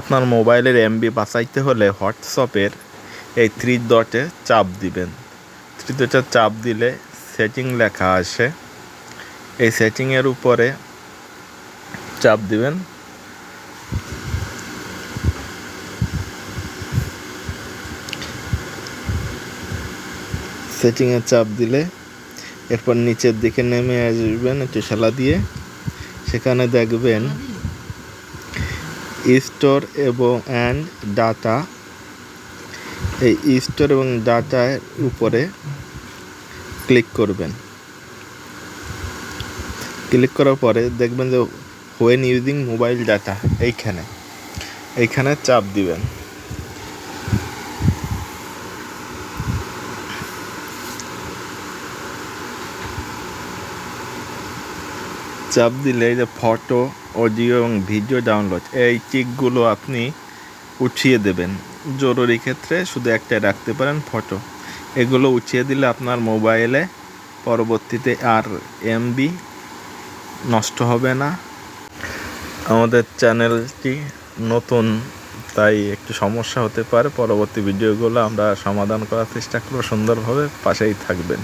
আপনার মোবাইলের এমবি বাঁচাইতে হলে হোয়াটসঅ্যাপের এই থ্রি ডটে চাপ দিবেন। থ্রি ডটে চাপ দিলে সেটিং লেখা আসে। এই সেটিংয়ের উপরে চাপ দিবেন। সেটিংয়ে চাপ দিলে এরপর নিচের দিকে নেমে আসবেন একটু শালা দিয়ে। সেখানে দেখবেন স্টোর এবং অ্যান্ড ডাটা। এই স্টোর এবং ডাটার উপরে ক্লিক করবেন। ক্লিক করার পরে দেখবেন যে হোয়েন ইউজিং মোবাইল ডাটা এইখানে। এইখানে চাপ দিবেন। চাপ দিলে যে ফটো অডিও এবং ভিডিও ডাউনলোড এই টিকগুলো আপনি উঠিয়ে দেবেন। জরুরি ক্ষেত্রে শুধু একটাই রাখতে পারেন ফটো। এগুলো উঠিয়ে দিলে আপনার মোবাইলে পরবর্তীতে আর এমবি নষ্ট হবে না। আমাদের চ্যানেলটি নতুন, তাই একটু সমস্যা হতে পারে। পরবর্তী ভিডিওগুলো আমরা সমাধান করার চেষ্টা করব। সুন্দরভাবে পাশেই থাকবেন।